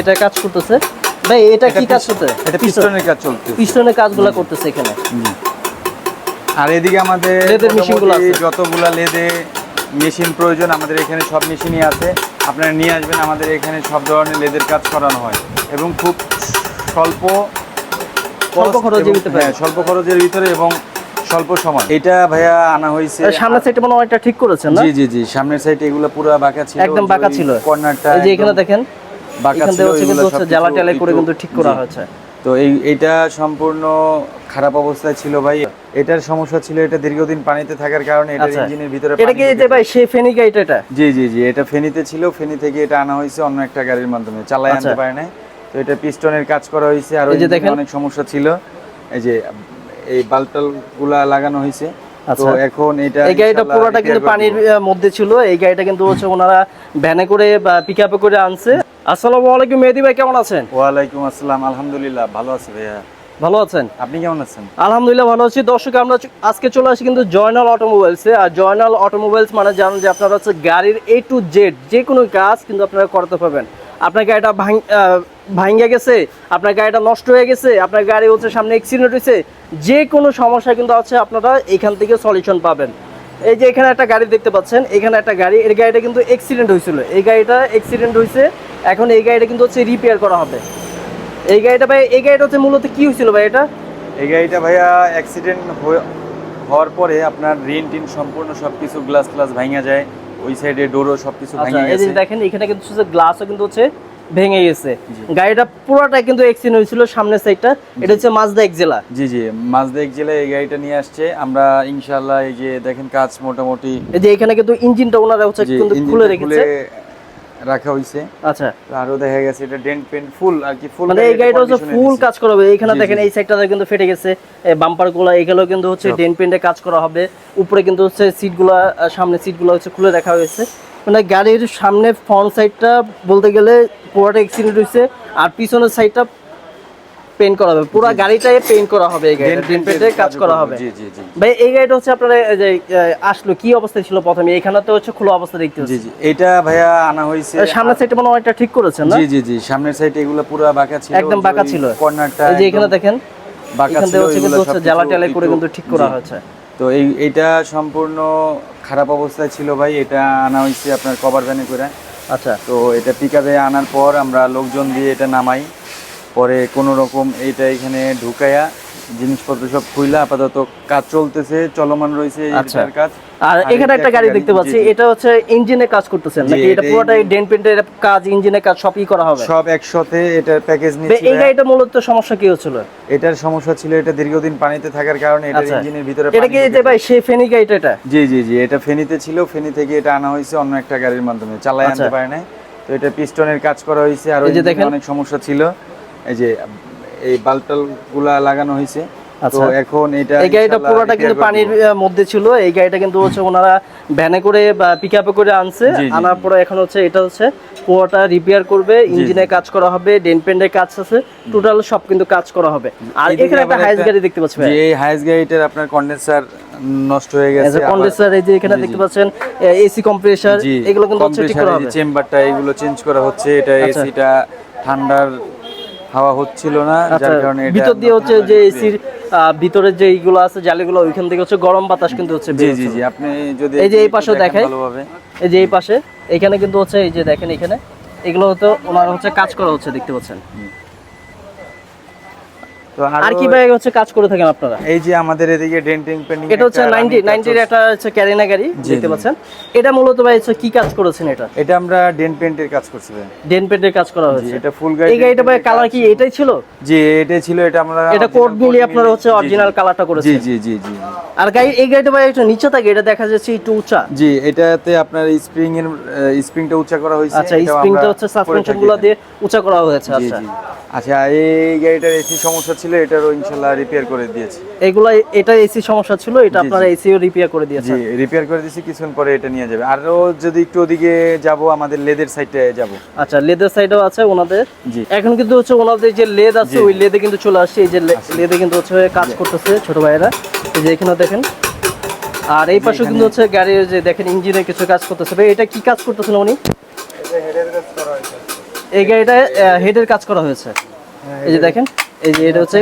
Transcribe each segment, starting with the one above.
এটা কাজ করতেছে। ভাই এটা কি কাজ করতে এটা পিস্টনের কাজ চলছে পিস্টনের কাজগুলো করতেছে এখানে। আর এদিকে আমাদের লেদের মেশিনগুলো আছে। যতগুলা লেদে মেশিন প্রয়োজন আমাদের এখানে সব মেশিনই আছে। আপনারা নিয়ে আসবেন আমাদের এখানে সব ধরনের লেদের কাজ করানো হয়। এবং খুব স্বল্প স্বল্প খরচের ভিতরে। হ্যাঁ, স্বল্প খরচের ভিতরে এবং স্বল্প সময়। এটা ভাইয়া আনা হয়েছে সামনের সাইডে মনে হয় অনেকটা ঠিক করেছেন না? জি জি জি। সামনের সাইডে এগুলো পুরো বাঁকা ছিল একদম বাঁকা ছিল। কর্নারটা এই যে এখানে দেখেন এখান ছিল থেকে হচ্ছে কিন্তু হচ্ছে জ্বালা টেলাই করে কিন্তু ঠিক করা হয়েছে। তো এই এটা সম্পূর্ণ খারাপ অবস্থায় ছিল ভাই। এটার সমস্যা ছিল এটা দীর্ঘদিন পানিতে থাকার কারণে আচ্ছা। ইঞ্জিনের ভিতরে এটা কি যে ভাই সে ফেনি গাইড এটা? জি জি জি এটা ফেনীতে ছিল ফেনী থেকে এটা আনা হয়েছে অন্য একটা গাড়ির মাধ্যমে চালাই আনতে আচ্ছা। পারে না তো এটা পিস্টনের কাজ করা হয়েছে আর এই যে দেখেন। অনেক সমস্যা ছিল। এই যে এই বাল্টালগুলা লাগানো হয়েছে। তো আচ্ছা। এখন এটা এই গাড়িটা পুরোটা কিন্তু পানির মধ্যে ছিল। এই গাড়িটা কিন্তু হচ্ছে ওনারা ভ্যানে করে বা পিক আপে করে আনছে। আসসালামু আলাইকুম মেহেদি ভাই কেমন আছেন? ওয়ালাইকুম আসসালাম আলহামদুলিল্লাহ ভালো আছি ভাইয়া। ভালো আছেন? আপনি কেমন আছেন? আলহামদুলিল্লাহ ভালো আছি। দর্শক আমরা আজকে চলে আসি কিন্তু জয়নাল অটোমোবাইলসে আর জয়নাল অটোমোবাইলস মানে জানেন যে আপনারা হচ্ছে গাড়ির এ টু জেড যে কোনো কাজ কিন্তু আপনারা করতে পারবেন। আপনার গাড়িটা ভাঙ্গা গেছে আপনার গাড়িটা নষ্ট হয়ে গেছে আপনার গাড়ি হচ্ছে সামনে অ্যাক্সিডেন্ট হয়েছে যে কোনো সমস্যা কিন্তু আছে আপনারা এখান থেকে সলিউশন পাবেন। এই যে এখানে একটা গাড়ি দেখতে পাচ্ছেন এখানে একটা গাড়ি এই গাড়িটা কিন্তু অ্যাক্সিডেন্ট হয়েছিল এই গাড়িটা অ্যাক্সিডেন্ট হয়েছে এখন এই গাড়িটা কিন্তু হচ্ছে রিপেয়ার করা হবে। এই গাড়িটা ভাই এই গাড়িটা হচ্ছে মূলত কি হয়েছিল ভাই এটা? এই গাড়িটা ভাইয়া অ্যাক্সিডেন্ট হওয়ার পরে আপনার রিন টিন সম্পূর্ণ সবকিছু গ্লাস গ্লাস ভাঙা যায় ওই সাইডে ডোরও সবকিছু আচ্ছা ভাঙে গেছে। দেখেন এখানে কিন্তু গ্লাসও কিন্তু হচ্ছে ভেঙে গেছে। গাড়িটা পুরোটা কিন্তু অ্যাক্সিডেন্ট হয়েছিল সামনের সাইডটা এটা হচ্ছে মাজদা জেলা। জি জি মাঝদেক জেলা এই গাড়িটা নিয়ে আসছে। আমরা ইনশাআল্লাহ এই যে দেখেন কাজ মোটামুটি এই যে এখানে কিন্তু ইঞ্জিনটা ওনারা হচ্ছে কিন্তু খুলে রেখেছে। রাখা হইছে। আচ্ছা। আরও দেখা গেছে এটা ডেন্ট পেন ফুল আর কি ফুল মানে এই গাড়িটা হচ্ছে ফুল কাজ করা হবে। এখানে দেখেন এই সাইডটা কিন্তু ফেটে গেছে। বাম্পারগুলো এগুলো কিন্তু হচ্ছে ডেন্ট ডেন পেন্টে কাজ করা হবে। উপরে কিন্তু হচ্ছে সিটগুলা সামনে সিটগুলো হচ্ছে খুলে রাখা হয়েছে। মানে গাড়ির সামনে ফ্রন্ট সাইডটা বলতে গেলে পুরোটা এক্সিডেন্ট হয়েছে আর পিছনের সাইডটা পেন্ট করা হবে। পুরো গাড়িটাই পেন্ট করা হবে এই গাড়িটা কাজ করা হবে। জি জি জি। ভাই এই গাড়িটা হচ্ছে আপনার যে আসলো কি অবস্থায় ছিল প্রথমে? এখানে তো হচ্ছে খোলা অবস্থা দেখতে জি হচ্ছে। জি। এটা ভাইয়া আনা হয়েছে সামনের সাইডটা মনে হয় অনেকটা ঠিক করেছেন না? জি জি জি। সামনের সাইডে এগুলো পুরো বাঁকা ছিল একদম বাঁকা ছিল। কর্নারটা এই যে এখানে দেখেন বাঁকা ছিল এগুলো হচ্ছে জ্বালা টেলাই করে কিন্তু ঠিক করা হয়েছে। তো এই এটা সম্পূর্ণ খারাপ অবস্থায় ছিল ভাই এটা আনা হয়েছে আপনার কভার ভ্যানে করে। আচ্ছা। তো এটা পিকআপে আনার পর আমরা লোকজন দিয়ে এটা নামাই। পরে কোনো রকম এইটা এখানে ঢুকাইয়া জিনিসপত্র সব খুইলা আপাতত কাজ চলতেছে চলমান রয়েছে আচ্ছা। এটার কাজ। আর এখানে একটা গাড়ি দেখতে পাচ্ছি এটা হচ্ছে ইঞ্জিনে কাজ করতেছেন নাকি এটা এটা পুরোটাই ডেন পেন্টের কাজ ইঞ্জিনের কাজ সবই করা হবে? সব একসাথে এটার প্যাকেজ বে- এই গাড়িটা মূলত সমস্যা কি হচ্ছিল? এটার সমস্যা ছিল এটা দীর্ঘদিন পানিতে থাকার কারণে এটার আচ্ছা। ইঞ্জিনের ভিতরে এটা কি যে ভাই সেই ফেনি গাড়িটা এটা? জি জি জি এটা ফেনীতে ছিল ফেনী থেকে এটা আনা হয়েছে অন্য একটা গাড়ির মাধ্যমে চালায় আচ্ছা। আনতে পারে না তো এটা পিস্টনের কাজ করা হয়েছে আর দেখেন। অনেক সমস্যা ছিল। এই যে এই বাল্টালগুলা লাগানো হয়েছে। তো আচ্ছা। এখন এটা এই গাড়িটা পুরোটা কিন্তু পানির মধ্যে ছিল। এই গাড়িটা কিন্তু হচ্ছে ওনারা ভ্যানে করে বা পিক আপে করে আনছে। আনার পরে এখন হচ্ছে এটা হচ্ছে পুরোটা রিপেয়ার করবে। ইঞ্জিনের কাজ করা হবে ডেন কাজ আছে। টোটাল সব কিন্তু কাজ করা হবে। আর এখানে একটা হাইস গাড়ি দেখতে পাচ্ছি ভাই। এই হাইস গাড়িটার আপনার কন্ডেন্সার নষ্ট হয়ে গেছে। কন্ডেন্সার এই যে এখানে দেখতে পাচ্ছেন এসি কম্প্রেসার এগুলো কিন্তু হচ্ছে ঠিক করা হবে। চেম্বারটা এগুলো চেঞ্জ করা হচ্ছে। এটা আচ্ছা। এসিটা ঠান্ডার হাওয়া হচ্ছিল না আচ্ছা যার কারণে ভিতর দিয়ে হচ্ছে যে এসির ভিতরে যে এইগুলো আছে জালিগুলো ওইখান থেকে হচ্ছে গরম বাতাস কিন্তু হচ্ছে জি জি জি আপনি যদি এই যে এই পাশে দেখেন দেখাই। এই যে এই পাশে এখানে কিন্তু হচ্ছে এই যে দেখেন এখানে এগুলো হতো ওনার হচ্ছে কাজ করা হচ্ছে দেখতে পাচ্ছেন। আর কি ভাই হচ্ছে কাজ করে থাকেন আপনারা? এই যে আমাদের এদিকে ডেন্টিং পেন্টিং এটা হচ্ছে নাইনটি নাইনটির একটা হচ্ছে ক্যারিনা গাড়ি দেখতে পাচ্ছেন। এটা মূলত ভাই হচ্ছে কি কাজ করেছেন এটা? এটা আমরা ডেন্ট পেন্টের কাজ করছি ভাই। ডেন পেন্টের কাজ করা হয়েছে। এটা ফুল গাড়ি এই গাড়িটা ভাই কালার কি এটাই ছিল? জি এটাই ছিল এটা আমরা এটা কোড মিলিয়ে আপনারা হচ্ছে। অরিজিনাল কালারটা করেছেন। জি জি জি আর গাড়ি এই গাড়িটা ভাই একটু নিচে থাকে এটা দেখা যাচ্ছে একটু উঁচা। জি এটাতে আপনার স্প্রিং এর স্প্রিংটা উঁচা করা হয়েছে। আচ্ছা স্প্রিংটা হচ্ছে করে সাসপেনশন থাকি গুলো এখানে। দিয়ে উঁচা করা হয়েছে আচ্ছা। আচ্ছা এই গাড়িটার এসি সমস্যা ছিল এটারও ইনশাল্লাহ রিপেয়ার করে দিয়েছি। এগুলা এটা এসি সমস্যা ছিল এটা আপনারা এসিও রিপেয়ার করে দিয়েছেন। জি রিপেয়ার করে দিয়েছি কিছুক্ষণ পরে এটা নিয়ে যাবে। আরও যদি একটু ওদিকে যাব আমাদের লেদের সাইডে যাব। আচ্ছা লেদের সাইডেও আছে ওনাদের? জি। এখন কিন্তু হচ্ছে ওনাদের যে লেদ আছে ওই লেদে কিন্তু চলে আসছে। এই যে লেদে কিন্তু হচ্ছে কাজ করতেছে ছোট ভাইয়েরা। এই যে এখানে দেখেন। আর এই পাশে কিন্তু হচ্ছে গাড়ির যে দেখেন ইঞ্জিনের কিছু কাজ করতেছে। ভাই এটা কি কাজ করতেছেন উনি? এই গাড়িটা হেডের কাজ করা হয়েছে। এই যে দেখেন। এই যে এটা হচ্ছে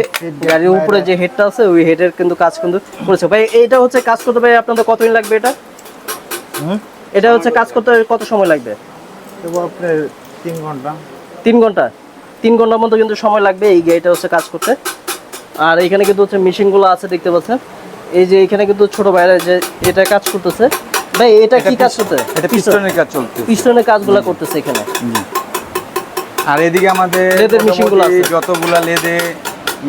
গাড়ির উপরে যে হেডটা আছে ওই হেডের কিন্তু কাজ কিন্তু করেছে। ভাই এইটা হচ্ছে কাজ করতে ভাই আপনাদের কতদিন লাগবে এটা? এটা হচ্ছে কাজ করতে কত সময় লাগবে? আপনার তিন ঘণ্টা। তিন ঘণ্টা? তিন ঘণ্টার মতো কিন্তু সময় লাগবে এই গাড়িটা হচ্ছে কাজ করতে। আর এখানে কিন্তু হচ্ছে মেশিনগুলো আছে দেখতে পাচ্ছেন। এই যে এখানে কিন্তু ছোট ভাইরা যে এটা কাজ করতেছে। ভাই এটা কি কাজ করতে? এটা পিস্টনের কাজ চলছে পিস্টনের কাজগুলো করতেছে এখানে। আর এদিকে আমাদের লেদের মেশিনগুলো। যতগুলা লেদে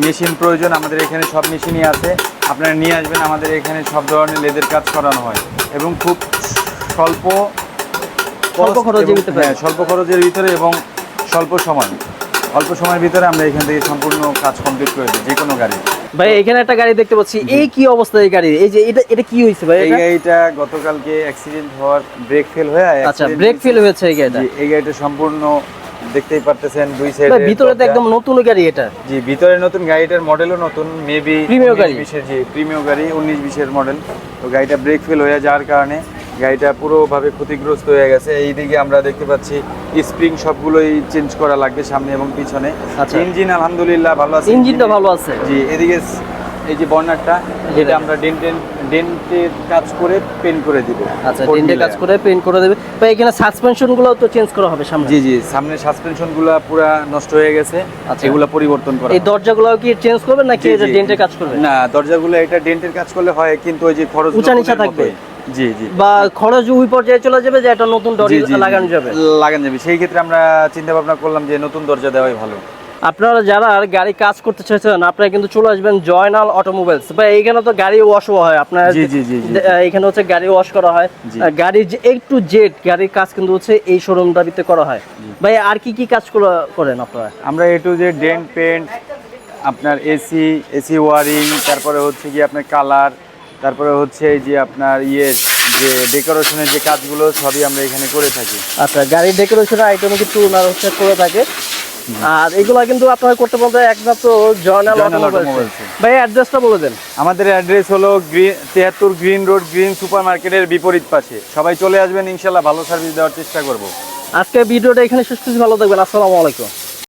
মেশিন প্রয়োজন আমাদের এখানে সব মেশিনই আছে। আপনারা নিয়ে আসবেন আমাদের এখানে সব ধরনের লেদের কাজ করানো হয়। এবং খুব স্বল্প স্বল্প খরচের ভিতরে। হ্যাঁ, স্বল্প খরচের ভিতরে এবং স্বল্প সময়। অল্প সময়ের ভিতরে আমরা এখান থেকে সম্পূর্ণ কাজ কমপ্লিট করে দিই যে কোনো গাড়ি। ভাই এখানে একটা গাড়ি দেখতে পাচ্ছি। এই কি অবস্থা এই গাড়ি এই যে এটা এটা কি হয়েছে ভাই এই গাড়িটা গতকালকে অ্যাক্সিডেন্ট হওয়ার ব্রেক ফেল হয়ে আচ্ছা ব্রেক ফেল হয়েছে। এই গাড়িটা। এই গাড়িটা সম্পূর্ণ দেখতেই পারতেছেন দুই সাইডে ভিতরে তো একদম নতুন গাড়ি এটা। জি ভিতরে নতুন গাড়িটার মডেলও নতুন মেবি Premium গাড়ি। বিশের জি প্রিমিয়াম গাড়ি উনিশ বিশের মডেল তো গাড়িটা ব্রেক ফেল হয়ে যাওয়ার কারণে গাড়িটা পুরোভাবে ক্ষতিগ্রস্ত হয়ে গেছে। এইদিকে আমরা দেখতে পাচ্ছি স্প্রিং সবগুলোই চেঞ্জ করা লাগবে সামনে এবং পিছনে। আচ্ছা। ইঞ্জিন আলহামদুলিল্লাহ ভালো আছে। ইঞ্জিনটা ভালো আছে। জি এদিকে এই যে বর্নারটা যেটা আমরা ডেন্টেন ডেন্টের কাজ করে পেন করে দিব। আচ্ছা wheeler। কাজ করে করে দেবে। ভাই এখানে তো চেঞ্জ করা হবে সামনে। জি জি সামনে পুরা নষ্ট হয়ে গেছে। আচ্ছা। এগুলা পরিবর্তন করা এই দরজাগুলো কি চেঞ্জ করবেন নাকি এটা ডেন্টের কাজ করবে? না দরজাগুলো এটা ডেন্টের কাজ করলে হয় কিন্তু ওই যে খরচ উঁচা নিচা থাকবে। জি জি। বা খরচ ওই পর্যায়ে চলে যাবে যে একটা নতুন জি, দড়ি জি, জি। লাগানো যাবে। লাগানো যাবে। সেই ক্ষেত্রে আমরা চিন্তা ভাবনা করলাম যে নতুন দরজা দেওয়াই ভালো। আপনারা যারা গাড়ি কাজ করতে চাইছেন আপনারা কিন্তু চলে আসবেন জয়নাল অটোমোবাইলস। বা এইখানে তো গাড়ি ওয়াশ হয় আপনার জি, জি, জি, জি। এখানে হচ্ছে গাড়ি ওয়াশ করা হয়। গাড়ির যে এ টু জেড গাড়ির কাজ কিন্তু হচ্ছে এই শোরুমটার ভিতরে করা হয়। ভাই আর কি কি কাজ করা- করেন আপনারা? আমরা এ টু যে ডেন্ট পেন্ট আপনার এসি এসি ওয়ারিং তারপরে হচ্ছে কি আপনার কালার তারপরে হচ্ছে এই যে আপনার ইয়ে যে ডেকোরেশনের যে কাজগুলো সবই আমরা এখানে করে থাকি। আচ্ছা গাড়ির ডেকোরেশনের আইটেম কিন্তু ওনার হচ্ছে করে থাকে। আর এগুলা কিন্তু আপনারা করতে বলতে একমাত্র জয়নাল অটোমোবাইলস ভাই অ্যাড্রেসটা বলে দেন। আমাদের অ্যাড্রেস হলো গ্রিন তিয়াত্তর গ্রিন রোড গ্রিন সুপার মার্কেটের বিপরীত পাশে। সবাই চলে আসবেন ইনশাল্লাহ ভালো সার্ভিস দেওয়ার চেষ্টা করব। আজকে ভিডিওটা এখানে শেষ করছি ভালো থাকবেন আসসালামু আলাইকুম।